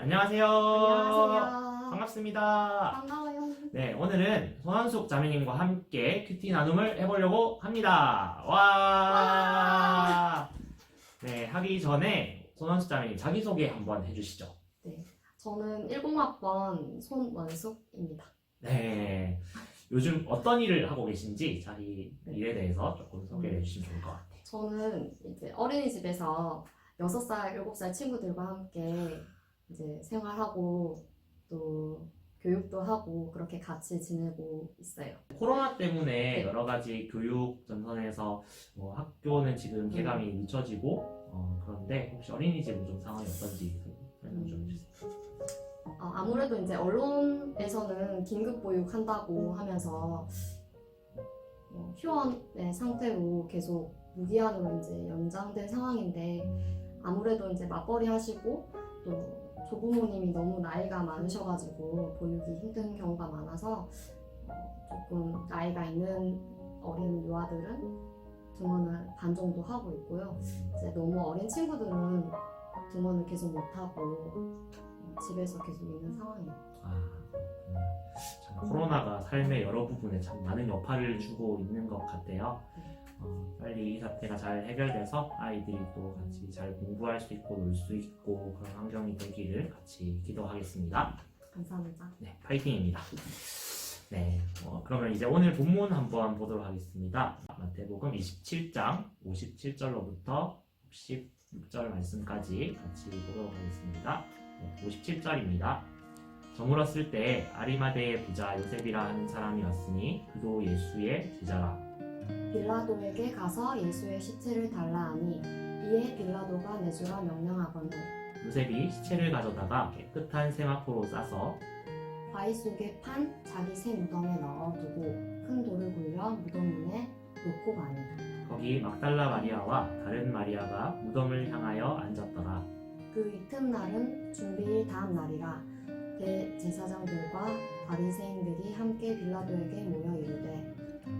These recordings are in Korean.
안녕하세요. 안녕하세요. 반갑습니다. 반가워요. 네, 오늘은 손한숙 자매님과 함께 큐티 나눔을 해보려고 합니다. 와! 네, 하기 전에 손한숙 자매님 자기소개 한번 해주시죠. 저는 10학번 손원숙입니다. 네, 요즘 어떤 일을 하고 계신지 자기 일에 대해서 조금 소개해 주시면 좋을 것 같아요. 저는 이제 어린이집에서 6살, 7살 친구들과 함께 이제 생활하고 또 교육도 하고 그렇게 같이 지내고 있어요. 코로나 때문에 네. 여러 가지 교육 전선에서 뭐 학교는 지금 개강이 늦춰지고 어, 그런데 혹시 어린이집은 좀 상황이 어떤지 설명 좀 해주세요. 어, 아무래도 이제 언론에서는 긴급 보육한다고 하면서 어, 휴원의 상태로 계속 무기한으로 이제 연장된 상황인데 아무래도 이제 맞벌이 하시고 또 조부모님이 너무 나이가 많으셔가지고 보육이 힘든 경우가 많아서 어, 조금 나이가 있는 어린 유아들은 등원을 반 정도 하고 있고요. 이제 너무 어린 친구들은 등원을 계속 못 하고 어, 집에서 계속 있는 상황이에요. 아, 그렇군요. 참, 코로나가 삶의 여러 부분에 참 많은 여파를 주고 있는 것 같아요. 어, 빨리 이 사태가 잘 해결돼서 아이들이 또 같이 잘 공부할 수 있고 놀 수 있고 그런 환경이 되기를 같이 기도하겠습니다. 감사합니다. 네, 파이팅입니다. 네, 어, 그러면 이제 오늘 본문 한번 보도록 하겠습니다. 마태복음 27장 57절로부터 16절 말씀까지 같이 보도록 하겠습니다. 네, 57절입니다. 저물었을 때 아리마대의 부자 요셉이라 하는 사람이 왔으니 그도 예수의 제자라. 빌라도에게 가서 예수의 시체를 달라 하니 이에 빌라도가 내주라 명령하거늘 요셉이 시체를 가져다가 깨끗한 세마포로 싸서 바위 속에 판 자기 새 무덤에 넣어 두고 큰 돌을 굴려 무덤 문에 놓고 가니 거기 막달라 마리아와 다른 마리아가 무덤을 향하여 앉았더라. 그 이튿날은 준비일 다음 날이라 대제사장들과 바리새인들이 함께 빌라도에게 모여 이르되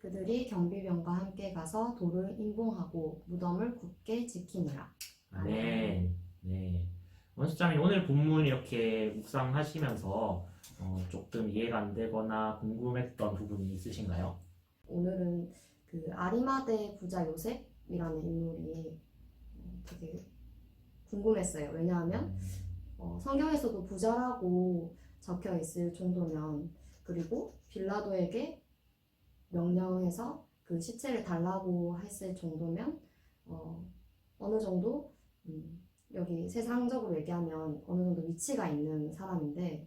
그들이 경비병과 함께 가서 돌을 인봉하고 무덤을 굳게 지키니라. 네, 네. 원수장님 오늘 본문 이렇게 묵상하시면서 어, 조금 이해가 안 되거나 궁금했던 부분이 있으신가요? 오늘은 그 아리마대 부자 요셉이라는 인물이 어, 되게 궁금했어요. 왜냐하면 어, 성경에서도 부자라고 적혀 있을 정도면 그리고 빌라도에게 명령해서 그 시체를 달라고 했을 정도면 어, 어느 정도 음, 여기 세상적으로 얘기하면 어느 정도 위치가 있는 사람인데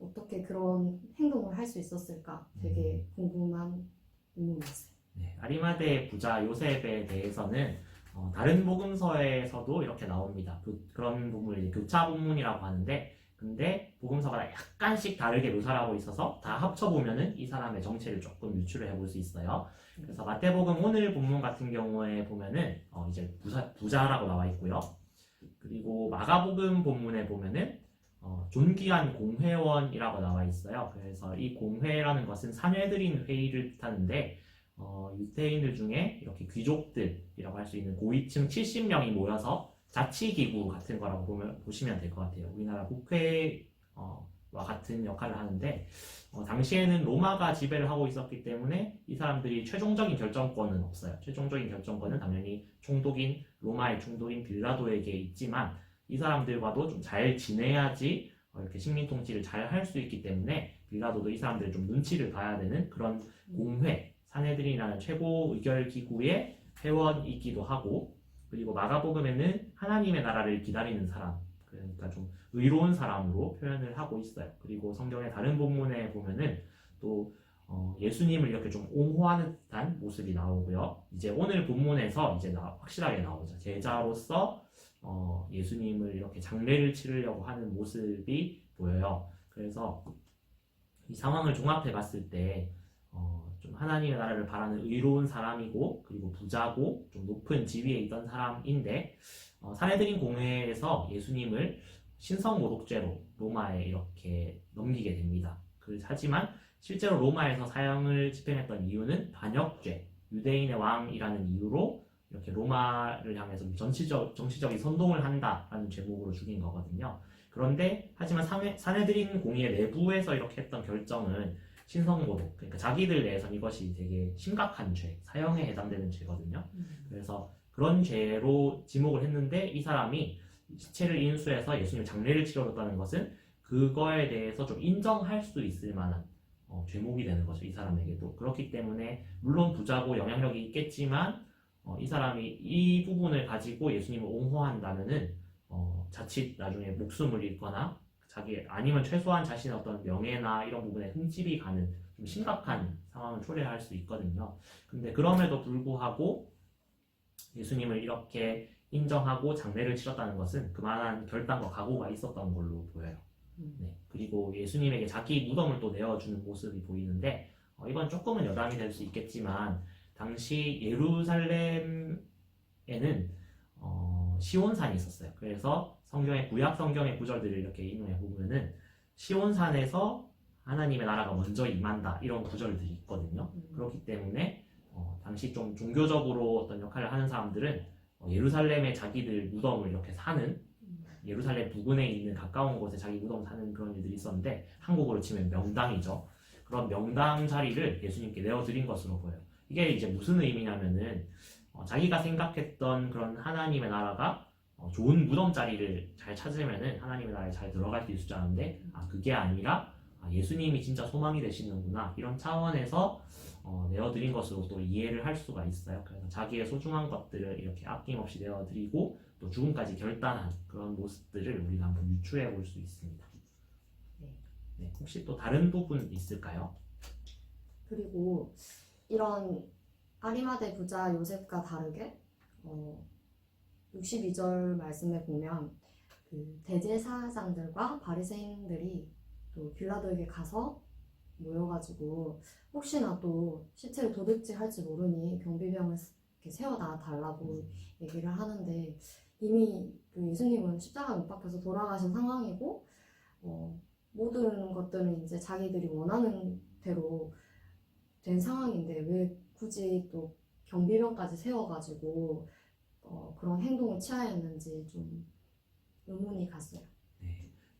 어떻게 그런 행동을 할 수 있었을까 되게 궁금한 의문이었어요. 네, 아리마대 부자 요셉에 대해서는 어, 다른 복음서에서도 이렇게 나옵니다. 그, 그런 부분을 교차 본문이라고 하는데, 근데 복음서가 약간씩 다르게 묘사를 하고 있어서 다 합쳐보면은 이 사람의 정체를 조금 유추를 해볼 수 있어요. 그래서 마태복음 오늘 본문 같은 경우에 보면은 어, 이제 부자, 부자라고 나와 있고요. 그리고 마가복음 본문에 보면은 어, 존귀한 공회원이라고 나와 있어요. 그래서 이 공회라는 것은 사내들인 회의를 뜻하는데 어, 유태인들 중에 이렇게 귀족들이라고 할 수 있는 고위층 70명이 모여서 자치기구 같은 거라고 보면, 보시면 될 것 같아요. 우리나라 국회 와 같은 역할을 하는데, 어, 당시에는 로마가 지배를 하고 있었기 때문에 이 사람들이 최종적인 결정권은 없어요. 최종적인 결정권은 당연히 총독인, 로마의 총독인 빌라도에게 있지만, 이 사람들과도 좀 잘 지내야지 어, 이렇게 식민 통치를 잘 할 수 있기 때문에 빌라도도 이 사람들을 좀 눈치를 봐야 되는 그런 공회, 사내들이라는 최고 의결 기구의 회원이기도 하고 그리고 마가복음에는 하나님의 나라를 기다리는 사람 그러니까 좀 의로운 사람으로 표현을 하고 있어요. 그리고 성경의 다른 본문에 보면은 또 어, 예수님을 이렇게 좀 옹호하는 듯한 모습이 나오고요. 이제 오늘 본문에서 이제 나- 확실하게 나오죠. 제자로서 어, 예수님을 이렇게 장례를 치르려고 하는 모습이 보여요. 그래서 이 상황을 종합해 봤을 때, 어, 좀 하나님의 나라를 바라는 의로운 사람이고, 그리고 부자고, 좀 높은 지위에 있던 사람인데, 어, 사내들인 공회에서 예수님을 신성 모독죄로 로마에 이렇게 넘기게 됩니다. 그, 하지만 실제로 로마에서 사형을 집행했던 이유는 반역죄, 유대인의 왕이라는 이유로 이렇게 로마를 향해서 정치적, 정치적인 선동을 한다라는 제목으로 죽인 거거든요. 그런데 하지만 사내, 사내들인 공의 내부에서 이렇게 했던 결정은 신성모독, 그러니까 자기들 내에선 이것이 되게 심각한 죄, 사형에 해당되는 죄거든요. 그래서 그런 죄로 지목을 했는데 이 사람이 시체를 인수해서 예수님 장례를 치러줬다는 것은 그거에 대해서 좀 인정할 수 있을 만한 어, 죄목이 되는 거죠. 이 사람에게도. 그렇기 때문에 물론 부자고 영향력이 있겠지만 어, 이 사람이 이 부분을 가지고 예수님을 옹호한다면은 어, 자칫 나중에 목숨을 잃거나 자기 아니면 최소한 자신의 어떤 명예나 이런 부분에 흠집이 가는 좀 심각한 상황을 초래할 수 있거든요. 근데 그럼에도 불구하고 예수님을 이렇게 인정하고 장례를 치렀다는 것은 그만한 결단과 각오가 있었던 걸로 보여요. 음. 네. 그리고 예수님에게 자기 무덤을 또 내어주는 모습이 보이는데 어, 이건 조금은 여담이 될 수 있겠지만 당시 예루살렘에는 어, 시온산이 있었어요. 그래서 성경의 구약 성경의 구절들을 이렇게 인용해 보면은 시온산에서 하나님의 나라가 먼저 임한다 이런 구절들이 있거든요. 음. 그렇기 때문에 어, 당시 좀 종교적으로 어떤 역할을 하는 사람들은 어, 예루살렘에 자기들 무덤을 이렇게 사는 예루살렘 부근에 있는 가까운 곳에 자기 무덤 사는 그런 일들이 있었는데 한국어로 치면 명당이죠. 그런 명당 자리를 예수님께 내어드린 것으로 보여요. 이게 이제 무슨 의미냐면은 어, 자기가 생각했던 그런 하나님의 나라가 어, 좋은 무덤 자리를 잘 찾으면은 하나님의 나라에 잘 들어갈 수 있을 줄 알았는데 아 그게 아니라 아, 예수님이 진짜 소망이 되시는구나 이런 차원에서 어, 내어드린 것으로 또 이해를 할 수가 있어요. 그래서 자기의 소중한 것들을 이렇게 아낌없이 내어드리고 또 죽음까지 결단한 그런 모습들을 우리가 한번 유추해 볼 수 있습니다. 네. 네, 혹시 또 다른 부분 있을까요? 그리고 이런 아리마대 부자 요셉과 다르게 어, 62절 말씀에 보면 그 대제사장들과 바리새인들이 또 빌라도에게 가서 모여가지고 혹시나 또 시체를 도둑질할지 모르니 경비병을 이렇게 세워놔 달라고 얘기를 하는데 이미 그 예수님은 십자가 못 박혀서 돌아가신 상황이고 어, 모든 것들은 이제 자기들이 원하는 대로 된 상황인데 왜 굳이 또 경비병까지 세워가지고 어, 그런 행동을 취하였는지 좀 의문이 갔어요.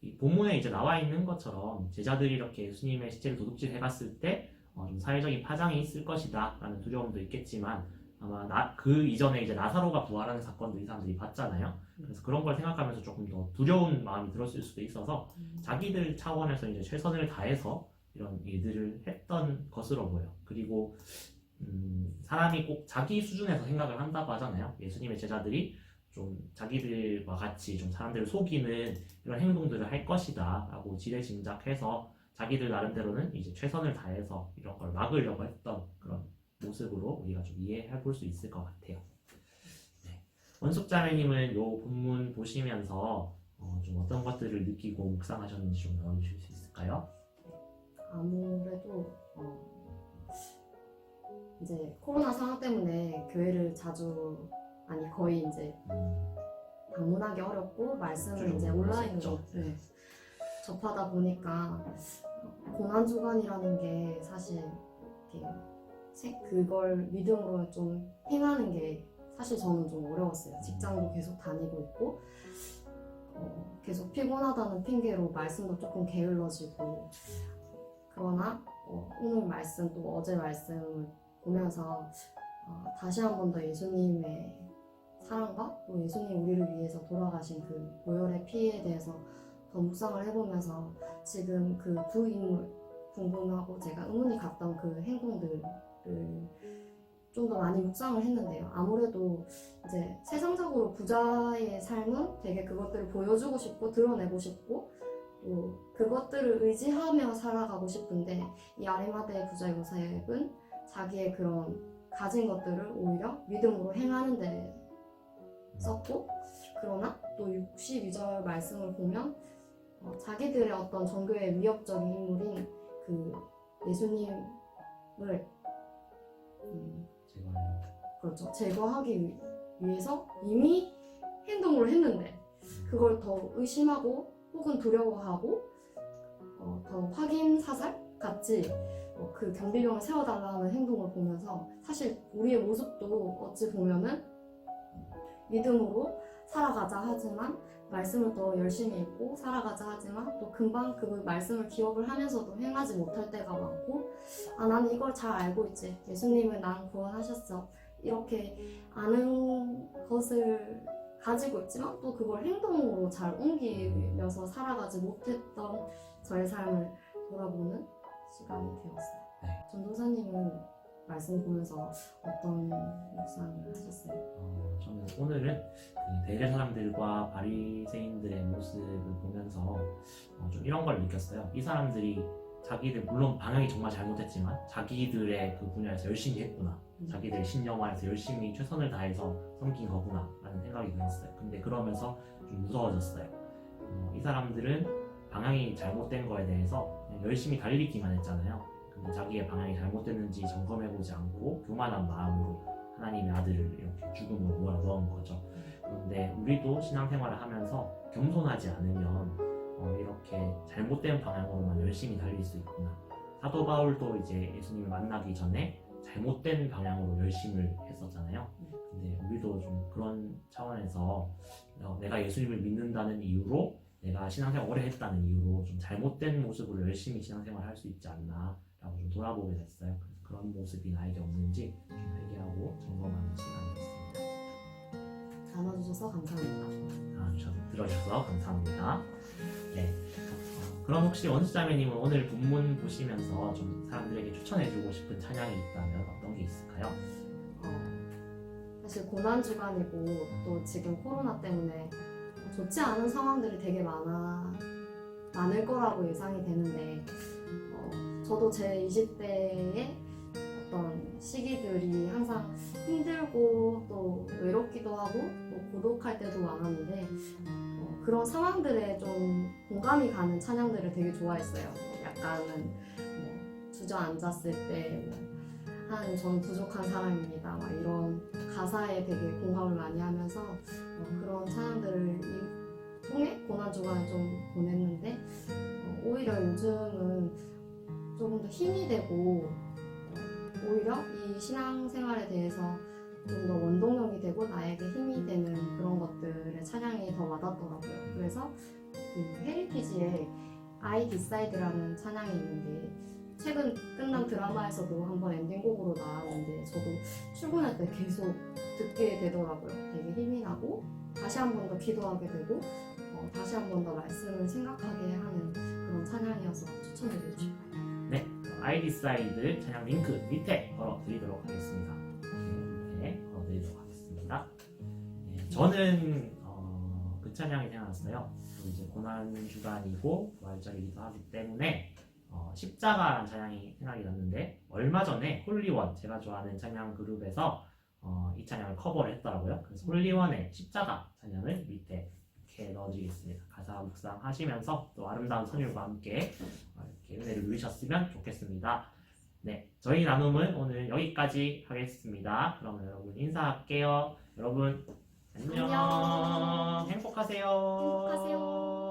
네. 이 본문에 이제 나와 있는 것처럼 제자들이 이렇게 예수님의 시체를 도둑질 해갔을 때 어, 좀 사회적인 파장이 있을 것이다 라는 두려움도 있겠지만 아마 나, 그 이전에 이제 나사로가 부활하는 사건도 이 사람들이 봤잖아요. 그래서 그런 걸 생각하면서 조금 더 두려운 마음이 들었을 수도 있어서 자기들 차원에서 이제 최선을 다해서 이런 일들을 했던 것으로 보여. 그리고 음, 사람이 꼭 자기 수준에서 생각을 한다고 하잖아요. 예수님의 제자들이 좀 자기들과 같이 좀 사람들을 속이는 이런 행동들을 할 것이다 라고 지레짐작해서 자기들 나름대로는 이제 최선을 다해서 이런 걸 막으려고 했던 그런 모습으로 우리가 좀 이해해 볼 수 있을 것 같아요. 네. 원숙 자매님은 요 본문 보시면서 어, 좀 어떤 것들을 느끼고 묵상하셨는지 좀 나눠주실 수 있을까요? 아무래도 어, 이제 코로나 상황 때문에 교회를 자주 아니 거의 이제 음, 방문하기 어렵고 말씀을 좀 이제 온라인으로. 네, 접하다 보니까 고난 주간이라는 게 사실 이렇게 그걸 믿음으로 좀 행하는 게 사실 저는 좀 어려웠어요. 직장도 계속 다니고 있고 어, 계속 피곤하다는 핑계로 말씀도 조금 게을러지고 그러나 어, 오늘 말씀 또 어제 말씀을 보면서 어, 다시 한 번 더 예수님의 사랑과 또 예수님 우리를 위해서 돌아가신 그 보혈의 피에 대해서 더 묵상을 해보면서 지금 그 두 인물 궁금하고 제가 의문이 갔던 그 행동들을 좀 더 많이 묵상을 했는데요. 아무래도 이제 세상적으로 부자의 삶은 되게 그것들을 보여주고 싶고 드러내고 싶고 또 그것들을 의지하며 살아가고 싶은데 이 아리마대 부자 요셉은 자기의 그런 가진 것들을 오히려 믿음으로 행하는 데 썼고 그러나 또 62절 말씀을 보면 어, 자기들의 어떤 종교의 위협적인 인물인 그 예수님을 음, 그렇죠. 제거하기 위- 위해서 이미 행동을 했는데 그걸 더 의심하고 혹은 두려워하고 어, 더 확인 사살 같이 어, 그 경비병을 세워달라는 행동을 보면서 사실 우리의 모습도 어찌 보면은 믿음으로 살아가자 하지만 말씀을 더 열심히 읽고 살아가자 하지만 또 금방 그 말씀을 기억을 하면서도 행하지 못할 때가 많고 아 나는 이걸 잘 알고 있지 예수님은 난 구원하셨어 이렇게 아는 것을 가지고 있지만 또 그걸 행동으로 잘 옮기면서 살아가지 못했던 저의 삶을 돌아보는 시간이 되었어요. 네. 전도사님은 말씀 보면서 어떤 묵상을 하셨어요? 어, 저는 오늘은 그 대개 사람들과 바리새인들의 모습을 보면서 어, 좀 이런 걸 느꼈어요. 이 사람들이 자기들 물론 방향이 정말 잘못했지만 자기들의 그 분야에서 열심히 했구나. 자기들 신념화에서 열심히 최선을 다해서 섬긴 거구나 라는 생각이 들었어요. 근데 그러면서 좀 무서워졌어요. 어, 이 사람들은 방향이 잘못된 거에 대해서 그냥 열심히 달리기만 했잖아요. 근데 자기의 방향이 잘못됐는지 점검해보지 않고 교만한 마음으로 하나님의 아들을 이렇게 죽음으로 몰아 넣은 거죠. 그런데 우리도 신앙생활을 하면서 겸손하지 않으면 어, 이렇게 잘못된 방향으로만 열심히 달릴 수 있구나. 사도 바울도 이제 예수님을 만나기 전에 잘못된 방향으로 열심을 했었잖아요. 근데 우리도 좀 그런 차원에서 어, 내가 예수님을 믿는다는 이유로 내가 신앙생활 오래 했다는 이유로 좀 잘못된 모습으로 열심히 신앙생활 할 수 있지 않나 라고 좀 돌아보게 됐어요. 그래서 그런 모습이 나에게 없는지 좀 회개하고 점검하는 시간이었습니다. 나눠주셔서 감사합니다. 나와주셔서 들어주셔서 감사합니다. 네. 어, 그럼 혹시 원수자매님은 오늘 본문 보시면서 좀 사람들에게 추천해주고 싶은 찬양이 있다면 어떤 게 있을까요? 어, 사실 고난 주간이고 또 지금 코로나 때문에 좋지 않은 상황들이 되게 많아 많을 거라고 예상이 되는데 어, 저도 제 20대의 어떤 시기들이 항상 힘들고 또 외롭기도 하고 또 고독할 때도 많았는데 어, 그런 상황들에 좀 공감이 가는 찬양들을 되게 좋아했어요. 약간은 뭐 주저앉았을 때 뭐, 하나님 저는 부족한 사람입니다. 막 이런 가사에 되게 공감을 많이 하면서 어, 그런 찬양들을 이- 통해 고난 주간을 좀 보냈는데 어, 오히려 요즘은 조금 더 힘이 되고 어, 오히려 이 신앙생활에 대해서 좀 더 원동력이 되고 나에게 힘이 되는 그런 것들의 찬양이 더 와닿더라고요. 그래서 그 헤리티지의 I Decide라는 찬양이 있는데 최근 끝난 드라마에서도 한번 엔딩곡으로 나왔는데 저도 출근할 때 계속 듣게 되더라고요. 되게 힘이 나고 다시 한 번 더 기도하게 되고 어, 다시 한 번 더 말씀을 생각하게 하는 그런 찬양이어서 추천해드리고 싶어요. 네, 아이디 사이드 찬양 링크 밑에 걸어드리도록 하겠습니다. 네, 밑에 걸어드리도록 하겠습니다. 네, 저는 어, 그 찬양이 생각났어요. 또 이제 고난 주간이고 부활절이기도 하기 때문에 어, 십자가라는 찬양이 생각이 났는데 얼마 전에 홀리원 제가 좋아하는 찬양 그룹에서 어, 이 찬양을 커버를 했더라고요. 그래서 홀리원의 십자가 찬양을 밑에 이렇게 넣어드리겠습니다. 가사 묵상하시면서 또 아름다운 선율과 함께 어, 이렇게 은혜를 누리셨으면 좋겠습니다. 네, 저희 나눔은 오늘 여기까지 하겠습니다. 그러면 여러분 인사할게요. 여러분 안녕. 안녕. 행복하세요. 행복하세요.